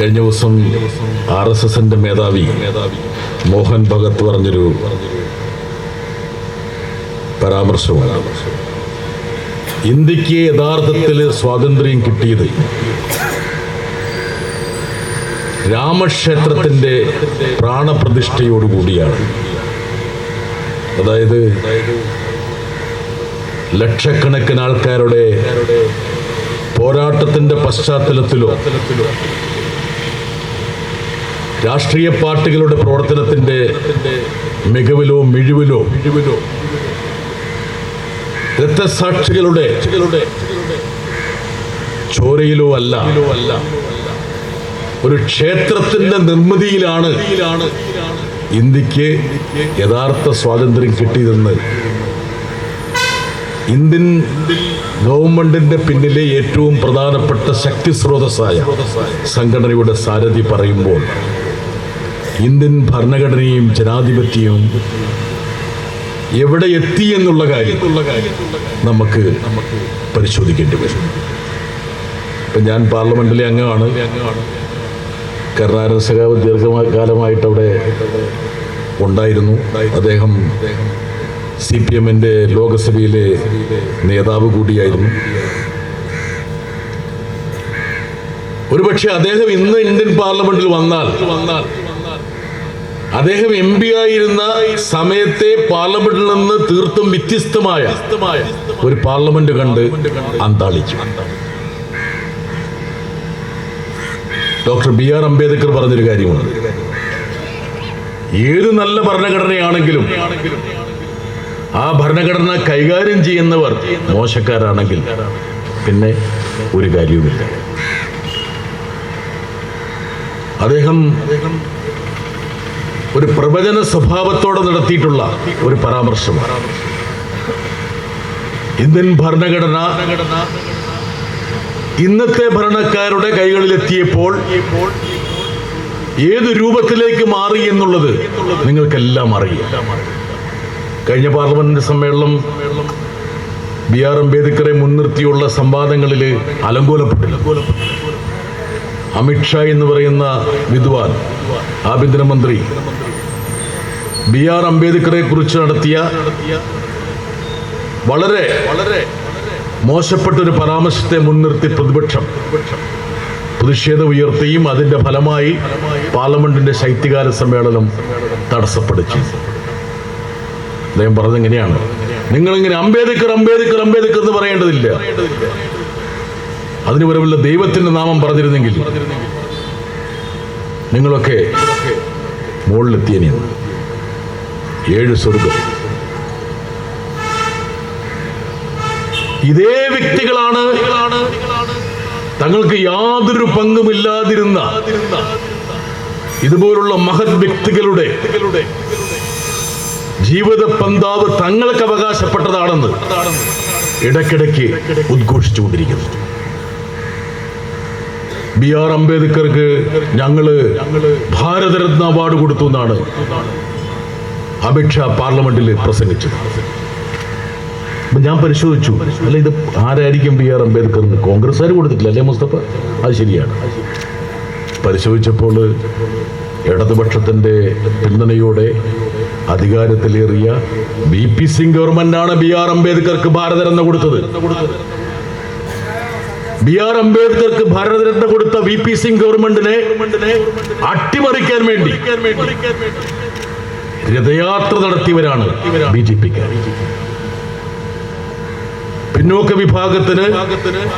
കഴിഞ്ഞ ദിവസം R S എസിന്റെ മേധാവി മോഹൻ ഭഗത് പറഞ്ഞൊരു പരാമർശമാണ്. ഇന്ത്യയ്ക്ക് യഥാർത്ഥത്തിൽ സ്വാതന്ത്ര്യം കിട്ടിയത് രാമക്ഷേത്രത്തിന്റെ പ്രാണപ്രതിഷ്ഠയോടുകൂടിയാണ്. അതായത് ലക്ഷക്കണക്കിന് ആൾക്കാരുടെ പോരാട്ടത്തിന്റെ പശ്ചാത്തലത്തിലോ രാഷ്ട്രീയ പാർട്ടികളുടെ പ്രവർത്തനത്തിന്റെ മികവിലോ മിഴിവിലോ മിഴിവിലോ രക്തസാക്ഷികളുടെ ചോരയിലോ അല്ല. ഒരു ക്ഷേത്രത്തിന്റെ നിർമ്മിതിയിലാണ് ഇന്ത്യയ്ക്ക് യഥാർത്ഥ സ്വാതന്ത്ര്യം കിട്ടിയതെന്ന് ഇന്ത്യൻ ഗവൺമെന്റിന്റെ പിന്നിലെ ഏറ്റവും പ്രധാനപ്പെട്ട ശക്തി സ്രോതസ്സായ സംഘടനയുടെ സാരഥി പറയുമ്പോൾ ഇന്ത്യൻ ഭരണഘടനയും ജനാധിപത്യവും എവിടെ എത്തി എന്നുള്ള കാര്യം നമുക്ക് പരിശോധിക്കേണ്ടി വരും. ഇപ്പം ഞാൻ പാർലമെന്റിലെ അംഗമാണ്. കരുണാകരൻ സഖാവ് ദീർഘകാലമായിട്ട് അവിടെ ഉണ്ടായിരുന്നു. അദ്ദേഹം സി പി എമ്മിന്റെ ലോകസഭയിലെ നേതാവ് കൂടിയായിരുന്നു. ഒരുപക്ഷെ അദ്ദേഹം ഇന്ന് ഇന്ത്യൻ പാർലമെന്റിൽ വന്നാൽ വന്നാൽ അദ്ദേഹം എം പി ആയിരുന്ന സമയത്തെ പാർലമെന്റിൽ നിന്ന് തീർത്തും വ്യത്യസ്തമായ ഒരു പാർലമെന്റ് കണ്ട് അന്താളിച്ചു. ഡോക്ടർ ബി ആർ അംബേദ്കർ പറഞ്ഞൊരു കാര്യമാണ് ഏത് നല്ല ഭരണഘടനയാണെങ്കിലും ആ ഭരണഘടന കൈകാര്യം ചെയ്യുന്നവർ മോശക്കാരാണെങ്കിൽ പിന്നെ ഒരു കാര്യവുമില്ല. അദ്ദേഹം ഒരു പ്രവചന സ്വഭാവത്തോടെ നടത്തിയിട്ടുള്ള ഒരു പരാമർശമാണ് ഇന്ത്യൻ ഭരണഘടന ഇന്നത്തെ ഭരണക്കാരുടെ കൈകളിലെത്തിയപ്പോൾ ഏത് രൂപത്തിലേക്ക് മാറി എന്നുള്ളത് നിങ്ങൾക്കെല്ലാം അറിയാം. കഴിഞ്ഞ പാർലമെന്റ് സമ്മേളനം ബി ആർ അംബേദ്കറെ മുൻനിർത്തിയുള്ള സംവാദങ്ങളിൽ അലങ്കോലപ്പെട്ടു അമിത്ഷാ എന്ന് പറയുന്ന വിദ്വാൻ ആഭ്യന്തരമന്ത്രി ബി ആർ അംബേദ്കറെ കുറിച്ച് നടത്തിയ വളരെ വളരെ മോശപ്പെട്ട ഒരു പരാമർശത്തെ മുൻനിർത്തി പ്രതിപക്ഷം പ്രതിഷേധം ഉയർത്തുകയും അതിന്റെ ഫലമായി പാർലമെന്റിന്റെ ശൈത്യകാല സമ്മേളനം തടസ്സപ്പെടുത്തി. അദ്ദേഹം പറഞ്ഞത് എങ്ങനെയാണ് നിങ്ങളിങ്ങനെ അംബേദ്കർ അംബേദ്കർ അംബേദ്കർ എന്ന് പറയേണ്ടതില്ല. അതിന് വരവുള്ള ദൈവത്തിന്റെ നാമം പറഞ്ഞിരുന്നെങ്കിൽ നിങ്ങളൊക്കെ മുകളിലെത്തിയനെയാണ് ഏഴ് സ്വർഗം ഇതേ വ്യക്തികളാണ് തങ്ങൾക്ക് യാതൊരു പങ്കുമില്ലാതിരുന്ന ഇതുപോലുള്ള മഹത് വ്യക്തികളുടെ ജീവിത പന്താവ് തങ്ങൾക്ക് അവകാശപ്പെട്ടതാണെന്ന് ഇടയ്ക്കിടയ്ക്ക് ഉദ്ഘോഷിച്ചുകൊണ്ടിരിക്കുന്നു. ബി ആർ അംബേദ്കർക്ക് ഞങ്ങൾ ഭാരതരത്ന അവാർഡ് കൊടുത്തു എന്നാണ് അമിത്ഷാ പാർലമെന്റിൽ പ്രസംഗിച്ചത്. ഞാൻ പരിശോധിച്ചു. അല്ല ഇത് ആരായിരിക്കും ബി ആർ അംബേദ്കർ എന്ന് കോൺഗ്രസ്സുകാർ കൊടുത്തിട്ടില്ല അല്ലേ മുസ്തഫ? അത് ശരിയാണ്. പരിശോധിച്ചപ്പോൾ ഇടതുപക്ഷത്തിന്റെ പിന്തുണയോടെ അധികാരത്തിലേറിയ ബി പി സിംഗ് ഗവൺമെന്റാണ് ബി ആർ അംബേദ്കർക്ക് ഭാരതരത്ന കൊടുത്തത്. ബി ആർ അംബേദ്കർക്ക് ഭാരതരത്ന കൊടുത്ത വി പി സിംഗ് ഗവൺമെന്റിനെ അട്ടിമറിക്കാൻ വേണ്ടി രഥയാത്ര നടത്തിയവരാണ് ബി ജെ പിക്ക്. പിന്നോക്ക വിഭാഗത്തിന്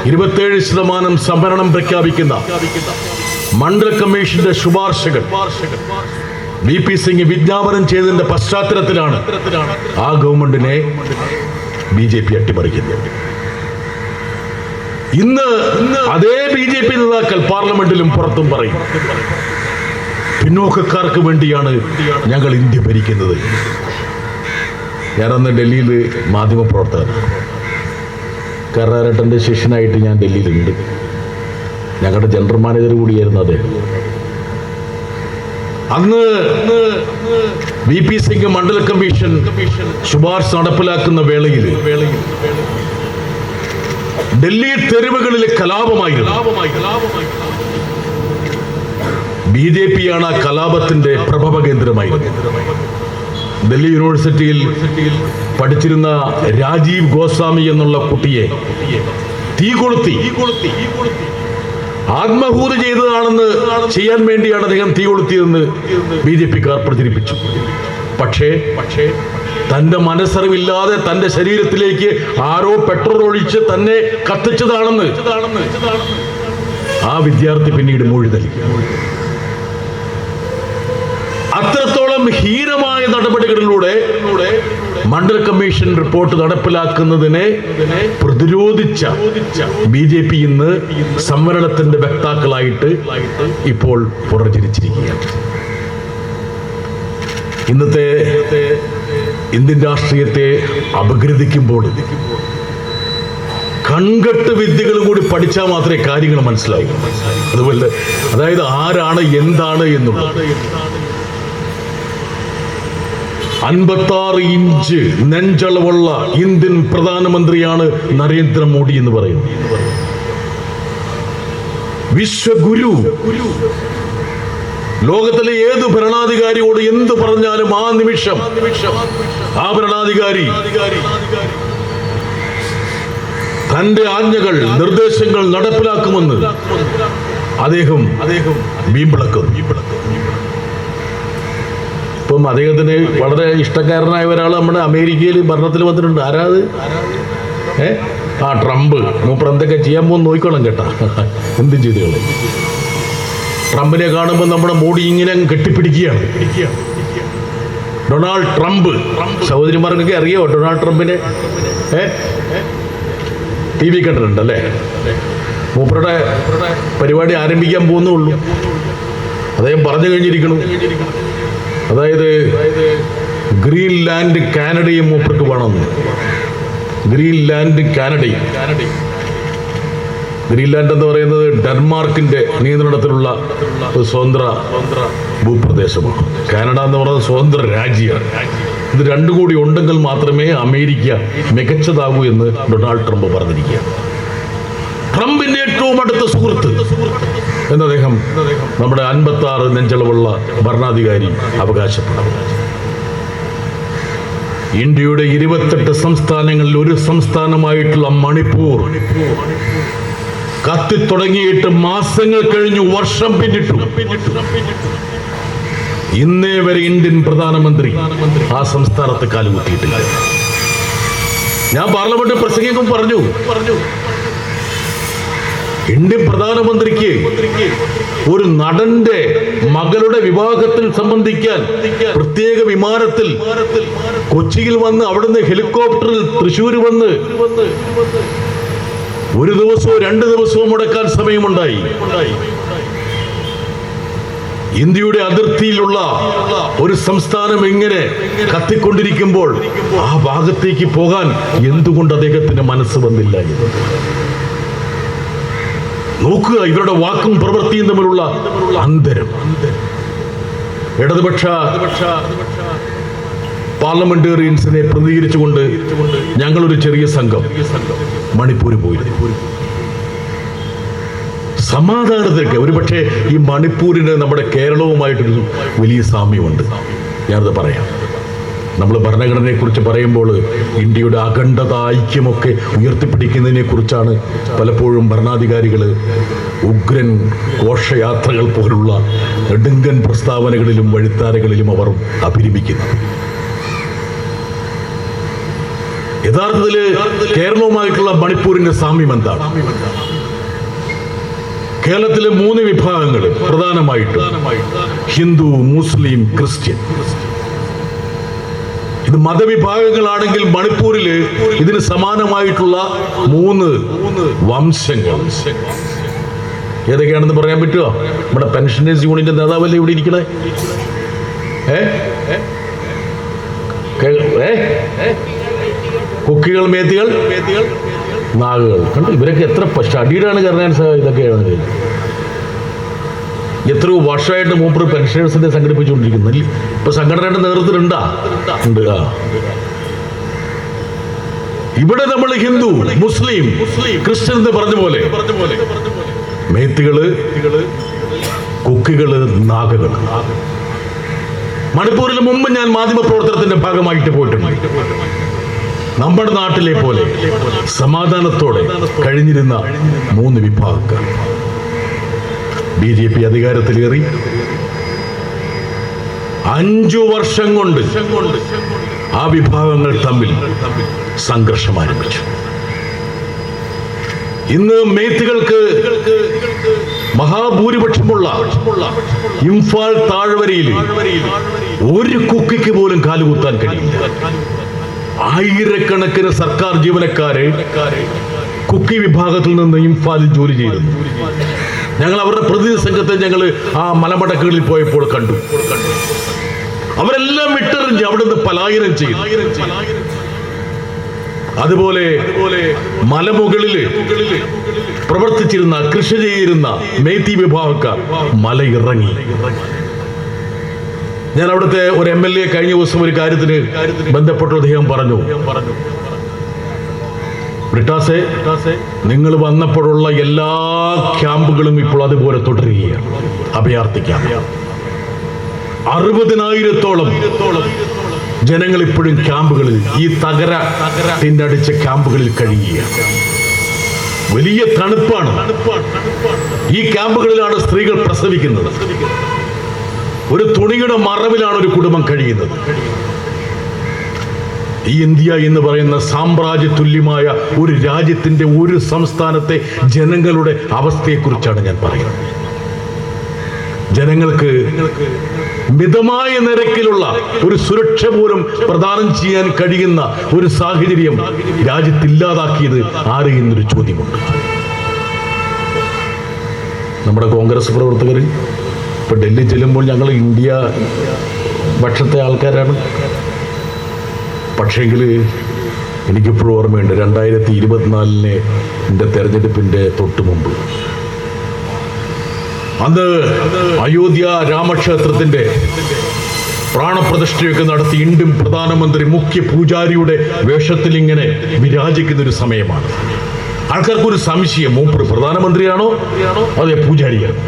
ഇരുപത്തേഴ് ശതമാനം സംവരണം പ്രഖ്യാപിക്കുന്ന മണ്ഡല കമ്മീഷന്റെ ശുപാർശകൾ ബി പി സിംഗ് വിജ്ഞാപനം ചെയ്തതിന്റെ പശ്ചാത്തലത്തിലാണ് ആ ഗവൺമെന്റിനെ ബി ജെ പി അട്ടിമറിക്കുന്നത്. ഇന്ന് അതേ ബി ജെ പി നേതാക്കൾ പാർലമെന്റിലും പുറത്തും പറയും. പിന്നോക്കക്കാർക്ക് വേണ്ടിയാണ് ഞങ്ങൾ ഇന്ത്യ ഭരിക്കുന്നത്. ഞാനന്ന് ഡൽഹിയിൽ മാധ്യമപ്രവർത്തകർ കരാരട്ടന്റെ ശിഷ്യനായിട്ട് ഞാൻ ഡൽഹിയിലുണ്ട്. ഞങ്ങളുടെ ജനറൽ മാനേജർ കൂടിയായിരുന്നു അദ്ദേഹം. അന്ന് ബി പി സിംഗ് മണ്ഡല കമ്മീഷൻ ശുപാർശ നടപ്പിലാക്കുന്ന വേളയിൽ ഡൽഹി തെരുവുകളിലെ കലാപമായിരുന്നു. ബി ജെ പിയാണ് ആ കലാപത്തിന്റെ പ്രഭവ കേന്ദ്രമായി. ഡൽഹി യൂണിവേഴ്സിറ്റിയിൽ പഠിച്ചിരുന്ന രാജീവ് ഗോസ്വാമി എന്നുള്ള കുട്ടിയെ തീ കൊളുത്തി. ആത്മഹൂതി ചെയ്തതാണെന്ന് ചെയ്യാൻ വേണ്ടിയാണ് അദ്ദേഹം തീ കൊളുത്തിയതെന്ന് ബി ജെ പിക്കാർ പ്രചരിപ്പിച്ചു. പക്ഷേ പക്ഷേ തന്റെ മനസ്സറിവില്ലാതെ തന്റെ ശരീരത്തിലേക്ക് ആരോ പെട്രോൾ ഒഴിച്ച് തന്നെ കത്തിച്ചതാണെന്ന് ആ വിദ്യാർത്ഥി പിന്നീട് മൊഴി ഹീനമായ നടപടികളിലൂടെ മണ്ഡൽ കമ്മീഷൻ റിപ്പോർട്ട് നടപ്പിലാക്കുന്നതിനെ പ്രതിരോധിച്ച ബി ജെ പി ഇന്ന് സംവരണത്തിന്റെ വക്താക്കളായിട്ട് ഇപ്പോൾ പുറചരിച്ചിരിക്കുകയാണ്. ഇന്നത്തെ ഇന്ത്യൻ രാഷ്ട്രീയത്തെ അപഗ്രഥിക്കുമ്പോൾ കൺകെട്ട് വിദ്യകൾ കൂടി പഠിച്ചാൽ മാത്രമേ കാര്യങ്ങൾ മനസ്സിലാവൂ അതുപോലെ അതായത് ആരാണ് എന്താണ് എന്നുള്ളത്. അൻപത്താറ് ഇഞ്ച് നെഞ്ചളവുള്ള ഇന്ത്യൻ പ്രധാനമന്ത്രിയാണ് നരേന്ദ്രമോദി എന്ന് പറയുന്നത് വിശ്വഗുരു. ലോകത്തിലെ ഏത് ഭരണാധികാരിയോട് എന്ത് പറഞ്ഞാലും ആ നിമിഷം ആ ഭരണാധികാരി തന്റെ ആജ്ഞകൾ നിർദ്ദേശങ്ങൾ നടപ്പിലാക്കുമെന്ന് അദ്ദേഹം അദ്ദേഹം വീമ്പിളക്കുന്നു. ഇപ്പം അദ്ദേഹത്തിന് വളരെ ഇഷ്ടക്കാരനായ ഒരാൾ നമ്മുടെ അമേരിക്കയിൽ ഭരണത്തിൽ വന്നിട്ടുണ്ട്. ആരാത് ഏ? ആ ട്രംപ്. മൂപ്പർ എന്തൊക്കെ ചെയ്യാൻ പോകുന്ന നോക്കിക്കോളാം കേട്ടാ. എന്തും ചെയ്തു കളയും ട്രംപിനെ കാണുമ്പോൾ നമ്മുടെ മോഡി ഇങ്ങനെ കെട്ടിപ്പിടിക്കുകയാണ്. Donald Trump. സഹോദരിമാർക്കൊക്കെ അറിയോ ഡൊണാൾഡ് ട്രംപിനെ? ഏ? ടി വി കണ്ടിട്ടുണ്ടല്ലേ മൂപ്പറുടെ പരിപാടി ആരംഭിക്കാൻ പോകുന്നുള്ളൂ അദ്ദേഹം പറഞ്ഞു കഴിഞ്ഞിരിക്കണം അതായത് ഗ്രീൻലാൻഡ് കാനഡയും മൂപ്പർക്ക് വേണമെന്ന് ഗ്രീൻലാൻഡ് കാനഡയും. ഗ്രീൻലാൻഡ് എന്ന് പറയുന്നത് ഡെൻമാർക്കിന്റെ നിയന്ത്രണത്തിലുള്ള ഒരു സ്വതന്ത്ര ഭൂപ്രദേശമാണ്. കാനഡ എന്ന് പറയുന്നത് സ്വതന്ത്ര രാജ്യമാണ്. ഇത് രണ്ടു കൂടി ഉണ്ടെങ്കിൽ മാത്രമേ അമേരിക്ക മികച്ചതാകൂ എന്ന് ഡൊണാൾഡ് ട്രംപ് പറഞ്ഞിരിക്കുകയാണ്. ട്രംപിന്റെ ഏറ്റവും അടുത്ത സുഹൃത്ത്. എന്ന് അദ്ദേഹം? നമ്മുടെ അൻപത്തി ആറ് നെഞ്ചളവുള്ള ഭരണാധികാരി അവകാശപ്പെടുന്നു ഇന്ത്യയുടെ ഇരുപത്തെട്ട് സംസ്ഥാനങ്ങളിൽ ഒരു സംസ്ഥാനമായിട്ടുള്ള മണിപ്പൂർ. കത്തിത്തുടങ്ങിയിട്ട് മാസങ്ങൾ കഴിഞ്ഞു വർഷം പിന്നിട്ടു. ഇന്നേ വരെ ഇന്ത്യൻ പ്രധാനമന്ത്രി ആ സംസ്ഥാനത്ത് കാലുകുത്തിയിട്ടില്ല. ഞാൻ പാർലമെന്റ് പ്രസംഗിക്കും പറഞ്ഞു പറഞ്ഞു ഇന്ത്യൻ പ്രധാനമന്ത്രിക്ക് ഒരു നടന്റെ മകളുടെ വിവാഹത്തിൽ സംബന്ധിക്കാൻ പ്രത്യേക വിമാനത്തിൽ കൊച്ചിയിൽ വന്ന് അവിടുന്ന് ഹെലികോപ്റ്ററിൽ തൃശ്ശൂർ വന്ന് ഒരു ദിവസവും രണ്ട് ദിവസവും മുടക്കാൻ സമയമുണ്ടായി. ഇന്ത്യയുടെ അതിർത്തിയിലുള്ള ഒരു സംസ്ഥാനം ഇങ്ങനെ കത്തിക്കൊണ്ടിരിക്കുമ്പോൾ ആ ഭാഗത്തേക്ക് പോകാൻ എന്തുകൊണ്ട് അദ്ദേഹത്തിന് മനസ്സ് വന്നില്ല നോക്കുക ഇവരുടെ വാക്കും പ്രവൃത്തിയും തമ്മിലുള്ള അന്തരം. ഇടതുപക്ഷ പാർലമെന്റേറിയൻസിനെ പ്രതികരിച്ചുകൊണ്ട് ഞങ്ങളൊരു ചെറിയ സംഘം മണിപ്പൂര് പോയി. സമാധാനത്തിലേക്ക് ഒരുപക്ഷെ ഈ മണിപ്പൂരിന് നമ്മുടെ കേരളവുമായിട്ടൊരു വലിയ സാമ്യമുണ്ട്. ഞാനത് പറയാം. നമ്മൾ ഭരണഘടനയെ കുറിച്ച് പറയുമ്പോൾ ഇന്ത്യയുടെ അഖണ്ഡത ഐക്യമൊക്കെ ഉയർത്തിപ്പിടിക്കുന്നതിനെ കുറിച്ചാണ് പലപ്പോഴും ഭരണാധികാരികൾ ഉഗ്രൻ ഘോഷയാത്രകൾ പോലുള്ള നെടുങ്കൻ പ്രസ്താവനകളിലും വഴിത്താരകളിലും അവർ അഭിരമിക്കുന്നു യഥാർത്ഥത്തിൽ കേരളവുമായിട്ടുള്ള മണിപ്പൂരിന്റെ സാമ്യം എന്താണ്? കേരളത്തിലെ മൂന്ന് വിഭാഗങ്ങൾ പ്രധാനമായിട്ടും ഹിന്ദു മുസ്ലിം ക്രിസ്ത്യൻ. ഇത് മതവിഭാഗങ്ങളാണെങ്കിൽ മണിപ്പൂരിൽ ഇതിന് സമാനമായിട്ടുള്ള മൂന്ന് വംശങ്ങൾ. ഏതൊക്കെയാണെന്ന് പറയാൻ പറ്റുമോ നമ്മുടെ പെൻഷനേഴ്സ് യൂണിയന്റെ നേതാവല്ലേ ഇവിടെ ഇരിക്കണേ? ഏ? കുക്കികൾ മേത്തികൾ? നാഗുകൾ. കണ്ടു ഇവരൊക്കെ എത്ര സ്റ്റഡിയിലാണ് കരുണാൻ ഇതൊക്കെയാണ് എത്രയോ വർഷമായിട്ട് മൂപ്പർ പെൻഷനേഴ്സിനെ സംഘടിപ്പിച്ചുകൊണ്ടിരിക്കുന്നു. ഇപ്പൊ സംഘടനയുടെ നേതൃത്വത്തിലുണ്ടാ? ഉണ്ട് ഇവിടെ നമ്മൾ ഹിന്ദു മുസ്ലിം ക്രിസ്ത്യൻ എന്ന് പറഞ്ഞ പോലെ മേത്തികൾ കുക്കി കുക്കികൾ നാഗകൾ മണിപ്പൂരിൽ മുമ്പ് ഞാൻ മാധ്യമ പ്രവർത്തനത്തിന്റെ ഭാഗമായിട്ട് പോയിട്ടുണ്ട്. നമ്മുടെ നാട്ടിലെ പോലെ സമാധാനത്തോടെ കഴിഞ്ഞിരുന്ന മൂന്ന് വിഭാഗക്കാർ. ബി ജെ പി അധികാരത്തിലേറി. അഞ്ചു വർഷം കൊണ്ട് ആ വിഭാഗങ്ങൾ തമ്മിൽ സംഘർഷം ആരംഭിച്ചു. ഇന്ന് മേത്തുകൾക്ക് മഹാഭൂരിപക്ഷമുള്ള ഇംഫാൽ താഴ്വരയിൽ ഒരു കുക്കിക്ക് പോലും കാലുകുത്താൻ കഴിയില്ല. ആയിരക്കണക്കിന് സർക്കാർ ജീവനക്കാരെ കുക്കി വിഭാഗത്തിൽ നിന്ന് ഇംഫാലിൽ ജോലി ചെയ്തിരുന്നു ഞങ്ങൾ അവരുടെ പ്രതിനിധി സംഘത്തെ ഞങ്ങൾ ആ മലമടക്കുകളിൽ പോയപ്പോൾ കണ്ടു. അവരെല്ലാം വിട്ടെറിഞ്ഞ് അവിടെ നിന്ന് പലായനം ചെയ്തു. അതുപോലെ മലമുകളിൽ പ്രവർത്തിച്ചിരുന്ന കൃഷി ചെയ്തിരുന്ന മേത്തി വിഭാഗക്കാർ ഇറങ്ങി ഞാൻ അവിടുത്തെ ഒരു എം എൽ എ കഴിഞ്ഞ ദിവസം ഒരു കാര്യത്തിന് ബന്ധപ്പെട്ട അദ്ദേഹം പറഞ്ഞു. ബ്രിട്ടാസെ നിങ്ങൾ വന്നപ്പോഴുള്ള എല്ലാ ക്യാമ്പുകളും ഇപ്പോൾ അതുപോലെ തുടരുകയാണ്. അഭയാർത്ഥിക്കാം. അറുപതിനായിരത്തോളം ജനങ്ങൾ ഇപ്പോഴും ക്യാമ്പുകളിൽ ഈ തകര തിന്നടിച്ച ക്യാമ്പുകളിൽ കഴിയുകയാണ്. വലിയ തണുപ്പാണ്. ഈ ക്യാമ്പുകളിലാണ് സ്ത്രീകൾ പ്രസവിക്കുന്നത്. ഒരു തുണിയുടെ മറവിലാണ് ഒരു കുടുംബം കഴിയുന്നത്. ഈ ഇന്ത്യ എന്ന് പറയുന്ന സാമ്രാജ്യതുല്യമായ ഒരു രാജ്യത്തിന്റെ ഒരു സംസ്ഥാനത്തെ ജനങ്ങളുടെ അവസ്ഥയെക്കുറിച്ചാണ് ഞാൻ പറയുന്നത്. ജനങ്ങൾക്ക് മിതമായ നിരക്കിലുള്ള ഒരു സുരക്ഷ പോലും പ്രദാനം ചെയ്യാൻ കഴിയുന്ന ഒരു സാഹചര്യം രാജ്യത്തില്ലാതാക്കിയത് ആര് എന്നൊരു ചോദ്യമുണ്ട്. നമ്മുടെ കോൺഗ്രസ് പ്രവർത്തകർ ഇപ്പൊ ഡൽഹി ചെല്ലുമ്പോൾ ഞങ്ങൾ ഇന്ത്യ പക്ഷത്തെ ആൾക്കാരാണ്. പക്ഷേങ്കിൽ എനിക്കിപ്പോഴും ഓർമ്മയുണ്ട് രണ്ടായിരത്തി ഇരുപത്തിനാലിന് എന്റെ തെരഞ്ഞെടുപ്പിന്റെ തൊട്ട് മുമ്പ്. അന്ന് അയോധ്യ രാമക്ഷേത്രത്തിന്റെ പ്രാണപ്രതിഷ്ഠയൊക്കെ നടത്തി ഇന്ത്യൻ പ്രധാനമന്ത്രി മുഖ്യ പൂജാരിയുടെ വേഷത്തിൽ ഇങ്ങനെ വിരാജിക്കുന്ന ഒരു സമയമാണ്. ആൾക്കാർക്കൊരു സംശയം മൂപ്പർ പ്രധാനമന്ത്രിയാണോ അതെ പൂജാരിയാണ്?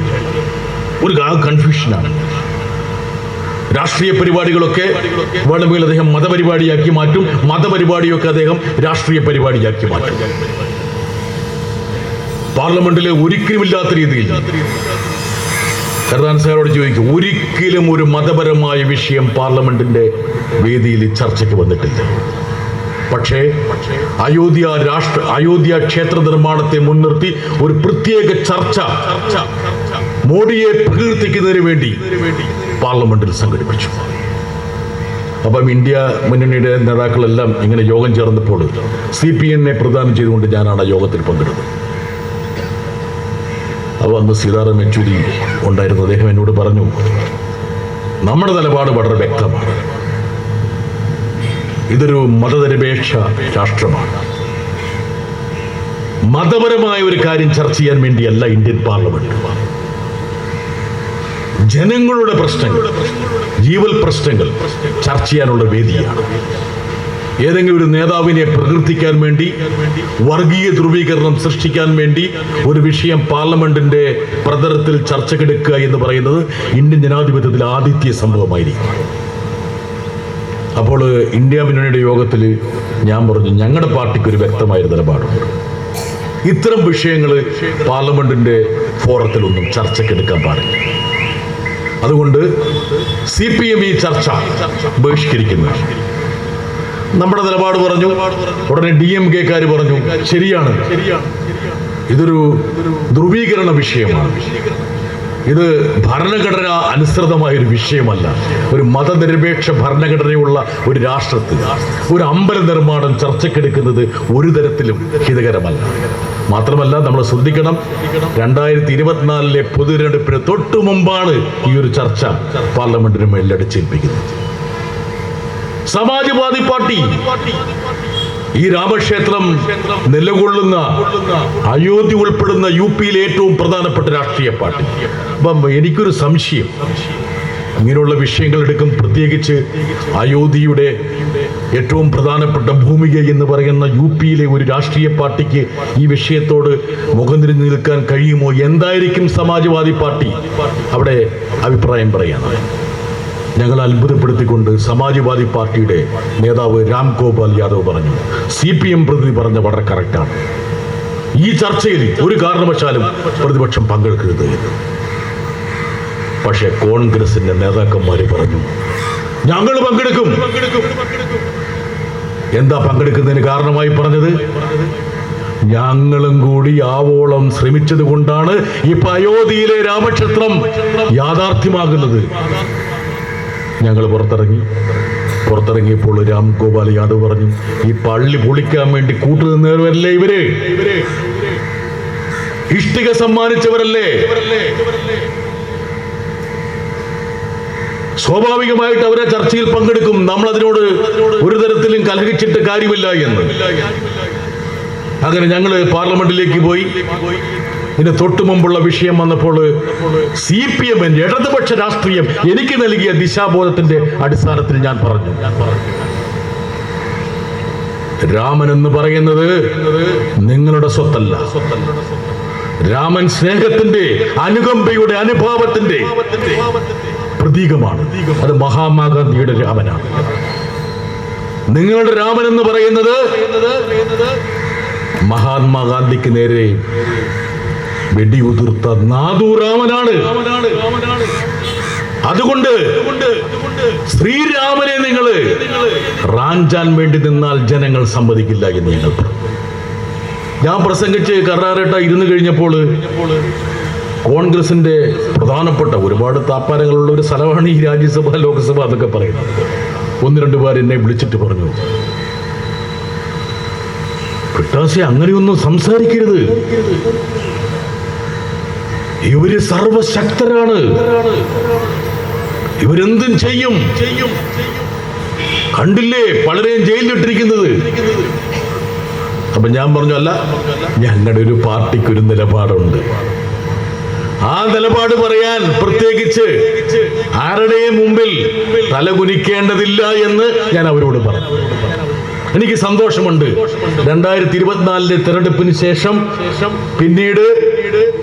ഒരു കൺഫ്യൂഷനാണ് രാഷ്ട്രീയ പരിപാടികളൊക്കെ വേണമെങ്കിൽ അദ്ദേഹം മതപരിപാടിയാക്കി മാറ്റും. മതപരിപാടിയൊക്കെ അദ്ദേഹം രാഷ്ട്രീയ പരിപാടിയാക്കി മാറ്റും. പാർലമെന്റിലെ ഒരിക്കലുമില്ലാത്ത രീതിയിൽ കരുതാൻ സാറോട് ചോദിക്കും ഒരിക്കലും ഒരു മതപരമായ വിഷയം പാർലമെന്റിന്റെ വേദിയിൽ ചർച്ചയ്ക്ക് വന്നിട്ടില്ല. പക്ഷേ അയോധ്യ രാഷ്ട്ര അയോധ്യ ക്ഷേത്ര നിർമ്മാണത്തെ മുൻനിർത്തി ഒരു പ്രത്യേക ചർച്ച മോഡിയെ പ്രകീർത്തിക്കുന്നതിന് വേണ്ടി പാർലമെന്റിൽ സംഘടിപ്പിച്ചു. അപ്പം ഇന്ത്യ മുന്നണിയുടെ നേതാക്കളെല്ലാം ഇങ്ങനെ യോഗം ചേർന്നപ്പോൾ സി പി എന്നെ പ്രദാനം ചെയ്തുകൊണ്ട് ഞാനാണ് യോഗത്തിൽ പങ്കെടുത്തത്. അപ്പോൾ അന്ന് സീതാറാം യെച്ചൂരി ഉണ്ടായിരുന്നു അദ്ദേഹം എന്നോട് പറഞ്ഞു നമ്മുടെ നിലപാട് വളരെ വ്യക്തമാണ്. ഇതൊരു മതനിരപേക്ഷ രാഷ്ട്രമാണ്. മതപരമായ ഒരു കാര്യം ചർച്ച ചെയ്യാൻ വേണ്ടിയല്ല ഇന്ത്യൻ പാർലമെന്റ്. ജനങ്ങളുടെ പ്രശ്നങ്ങൾ ജീവൽ പ്രശ്നങ്ങൾ ചർച്ച ചെയ്യാനുള്ള വേദിയാണ്. ഏതെങ്കിലും ഒരു നേതാവിനെ പ്രകീർത്തിക്കാൻ വേണ്ടി വർഗീയ ധ്രുവീകരണം സൃഷ്ടിക്കാൻ വേണ്ടി ഒരു വിഷയം പാർലമെന്റിന്റെ പ്രതലത്തിൽ ചർച്ചക്കെടുക്കുക എന്ന് പറയുന്നത് ഇന്ത്യൻ ജനാധിപത്യത്തിലെ ആദിത്യ സംഭവമായിരിക്കും. അപ്പോൾ ഇന്ത്യ മുന്നണിയുടെ യോഗത്തിൽ ഞാൻ പറഞ്ഞു ഞങ്ങളുടെ പാർട്ടിക്ക് ഒരു വ്യക്തമായ നിലപാടുണ്ട്. ഇത്തരം വിഷയങ്ങൾ പാർലമെന്റിന്റെ ഫോറത്തിലൊന്നും ചർച്ചക്കെടുക്കാൻ പാടില്ല. അതുകൊണ്ട് സി പി എം ഈ ചർച്ച ബഹിഷ്കരിക്കുന്നു. നമ്മുടെ നിലപാട് പറഞ്ഞു ഉടനെ ഡി എം കെക്കാർ പറഞ്ഞു ശരിയാണ്. ഇതൊരു ധ്രുവീകരണ വിഷയമാണ്. ഇത് ഭരണഘടന അനുസൃതമായ ഒരു വിഷയമല്ല. ഒരു മതനിരപേക്ഷ ഭരണഘടനയുള്ള ഒരു രാഷ്ട്രത്തിൽ ഒരു അമ്പല നിർമ്മാണം ചർച്ചക്കെടുക്കുന്നത് ഒരു തരത്തിലും ഹിതകരമല്ല. മാത്രമല്ല നമ്മൾ ശ്രദ്ധിക്കണം രണ്ടായിരത്തി ഇരുപത്തിനാലിലെ പൊതുതെരഞ്ഞെടുപ്പിന് തൊട്ടു മുമ്പാണ് ഈ ഒരു ചർച്ച പാർലമെന്റിന് മേളിൽ അടിച്ചേൽപ്പിക്കുന്നത്. സമാജ്വാദി പാർട്ടി ഈ രാമക്ഷേത്രം നിലകൊള്ളുന്ന അയോധ്യ ഉൾപ്പെടുന്ന യു പിയിലെ ഏറ്റവും പ്രധാനപ്പെട്ട രാഷ്ട്രീയ പാർട്ടി. അപ്പം എനിക്കൊരു സംശയം. അങ്ങനെയുള്ള വിഷയങ്ങൾ എടുക്കും പ്രത്യേകിച്ച് അയോധ്യയുടെ ഏറ്റവും പ്രധാനപ്പെട്ട ഭൂമിക എന്ന് പറയുന്ന യു പിയിലെ ഒരു രാഷ്ട്രീയ പാർട്ടിക്ക് ഈ വിഷയത്തോട് മുഖം തിരിഞ്ഞു നിൽക്കാൻ കഴിയുമോ? എന്തായിരിക്കും സമാജ്വാദി പാർട്ടി? അവിടെ അഭിപ്രായം പറയാനാണ് ഞങ്ങൾ അത്ഭുതപ്പെടുത്തിക്കൊണ്ട് സമാജ്വാദി പാർട്ടിയുടെ നേതാവ് രാം ഗോപാൽ യാദവ് പറഞ്ഞു. സി പി എം പ്രതിനിധി പറഞ്ഞ വളരെ കറക്റ്റാണ് ഈ ചർച്ചയിൽ ഒരു കാരണവശാലും പ്രതിപക്ഷം പങ്കെടുക്കരുത് പക്ഷേ കോൺഗ്രസിന്റെ നേതാക്കന്മാര് പറഞ്ഞു ഞങ്ങൾ പങ്കെടുക്കും. എന്താ പങ്കെടുക്കുന്നതിന് കാരണമായി പറഞ്ഞത്? ഞങ്ങളും കൂടി ആവോളം ശ്രമിച്ചത് കൊണ്ടാണ് ഇപ്പൊ അയോധ്യയിലെ രാമക്ഷേത്രം യാഥാർത്ഥ്യമാകുന്നത്. ഞങ്ങൾ പുറത്തിറങ്ങി. പുറത്തിറങ്ങിയപ്പോൾ രാം ഗോപാൽ യാദവ് പറഞ്ഞു ഈ പള്ളി പൊളിക്കാൻ വേണ്ടി കൂട്ടുനിന്നവരല്ലേ ഇവർ? ഇഷ്ടിക സമ്മാനിച്ചവരല്ലേ? സ്വാഭാവികമായിട്ട് അവരെ ചർച്ചയിൽ പങ്കെടുക്കും. നമ്മൾ അതിനോട് ഒരു തരത്തിലും കലഹിച്ചിട്ട് കാര്യമില്ല എന്ന്. അങ്ങനെ ഞങ്ങൾ പാർലമെന്റിലേക്ക് പോയി. ഇതിന് തൊട്ടു മുമ്പുള്ള വിഷയം വന്നപ്പോൾ സി പി എമ്മിന്റെ ഇടതുപക്ഷ രാഷ്ട്രീയം എനിക്ക് നൽകിയ ദിശാബോധത്തിന്റെ അടിസ്ഥാനത്തിൽ ഞാൻ പറഞ്ഞു. രാമൻ എന്ന് പറയുന്നത് നിങ്ങളുടെ സ്വത്തല്ല. രാമൻ സ്നേഹത്തിന്റെ അനുകമ്പയുടെ അനുഭാവത്തിന്റെ പ്രതീകമാണ്. അത് മഹാത്മാഗാന്ധിയുടെ രാമനാണ്. നിങ്ങളുടെ രാമൻ എന്ന് പറയുന്നത് മഹാത്മാഗാന്ധിക്ക് നേരെ വെടിയുതിർത്ത നാദൂരാമനാണ് അതുകൊണ്ട് ശ്രീരാമനെ നിങ്ങൾ റാഞ്ചാൻ വേണ്ടി നിന്നാൽ ജനങ്ങൾ സമ്മതിക്കില്ല എന്ന് ഞങ്ങൾ ഞാൻ പ്രസംഗിച്ച് കർണാടക ഇരുന്ന് കഴിഞ്ഞപ്പോൾ കോൺഗ്രസിന്റെ പ്രധാനപ്പെട്ട ഒരുപാട് താപ്പാരങ്ങളുള്ള ഒരു സ്ഥലമാണ് ഈ രാജ്യസഭ ലോക്സഭ എന്നൊക്കെ പറയുന്നത്. ഒന്ന് രണ്ട് പേർ എന്നെ വിളിച്ചിട്ട് പറഞ്ഞു പിട്ടാസി അങ്ങനെയൊന്നും സംസാരിക്കരുത്. ഇവർ സർവശക്തരാണ്. ഇവരെന്തും ചെയ്യും. കണ്ടില്ലേ പലരെയും ജയിലിലിട്ടിരിക്കുന്നത്? അപ്പൊ ഞാൻ പറഞ്ഞു അല്ല ഞങ്ങളുടെ ഒരു പാർട്ടിക്ക് ഒരു നിലപാടുണ്ട്. ആ നിലപാട് പറയാൻ പ്രത്യേകിച്ച് ആരുടെയും മുമ്പിൽ തലകുനിക്കേണ്ടതില്ല എന്ന് ഞാൻ അവരോട് പറഞ്ഞു. എനിക്ക് സന്തോഷമുണ്ട്. രണ്ടായിരത്തി ഇരുപത്തിനാലിലെ തെരഞ്ഞെടുപ്പിന് ശേഷം പിന്നീട്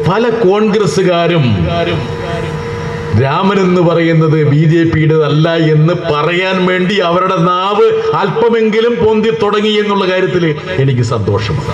പല കോൺഗ്രസ്സുകാരും രാമൻ എന്ന് പറയുന്നത് ബി ജെ പിയുടേതല്ല എന്ന് പറയാൻ വേണ്ടി അവരുടെ നാവ് അല്പമെങ്കിലും പൊന്തി തുടങ്ങി എന്നുള്ള കാര്യത്തിൽ എനിക്ക് സന്തോഷമുണ്ട്.